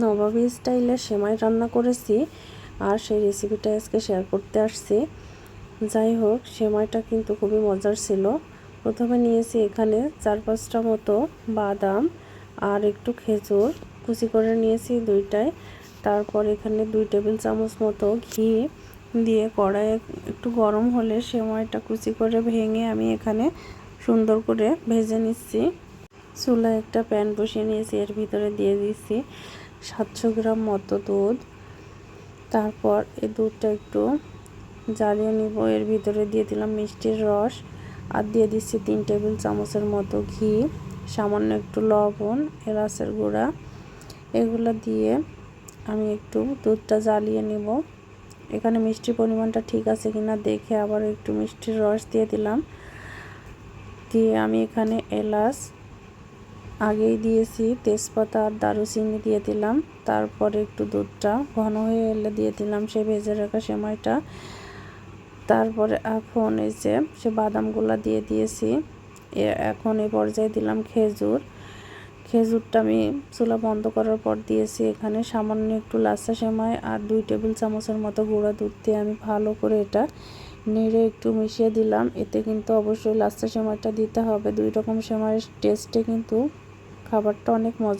নবাবী স্টাইলে সেমাই রান্না করেছি আর সেই রেসিপিটা আজকে শেয়ার করতে আসছি। যাই হোক, সেমাইটা কিন্তু খুবই মজার ছিল। প্রথমে নিয়েছি এখানে চার পাঁচটা মতো বাদাম আর একটু খেজুর। কুচি করে নিয়েছি দুইটায়। তারপর এখানে দুই টেবিল চামচ মতো ঘি দিয়ে কড়াইয়ে একটু গরম হলে সেমাইটা কুচি করে ভেঙে আমি এখানে সুন্দর করে ভেজে নিচ্ছি। চুলায় একটা প্যান বসিয়ে নিয়েছি, এর ভিতরে দিয়ে দিচ্ছি। সাতশো গ্রাম মতো দুধ। তারপর এই দুধটা একটু জ্বালিয়ে নিব। এর ভিতরে দিয়ে দিলাম মিষ্টির রস আর দিয়ে দিচ্ছি তিন টেবিল চামচের মতো ঘি, সামান্য একটু লবণ, এলাচের গুঁড়া। এগুলো দিয়ে আমি একটু দুধটা জ্বালিয়ে নিব। এখানে মিষ্টির পরিমাণটা ঠিক আছে কিনা দেখে আবার একটু মিষ্টির রস দিয়ে দিলাম। দিয়ে আমি এখানে এলাচ আগেই দিয়েছি, তেজপাতা আর দারুচিনি দিয়ে দিলাম। তারপরে একটু দুধটা ঘন হয়ে এলে দিয়ে দিলাম সে ভেজে রাখা সেমাইটা। তারপরে এখন এই যে সে বাদামগুলো দিয়ে দিয়েছি এখন এই পর্যায়ে দিলাম খেজুর। খেজুরটা আমি চুলা বন্ধ করার পর দিয়েছি এখানে সামান্য একটু লাচ্ছা সেমাই আর দুই টেবিল চামচের মতো গুঁড়া দুধ দিয়ে আমি ভালো করে এটা নেড়ে একটু মিশিয়ে দিলাম। এতে কিন্তু অবশ্যই লাচ্ছা সেমাইটা দিতে হবে। দুই রকম সেমাইয়ের টেস্টে কিন্তু খাবারটা অনেক মজা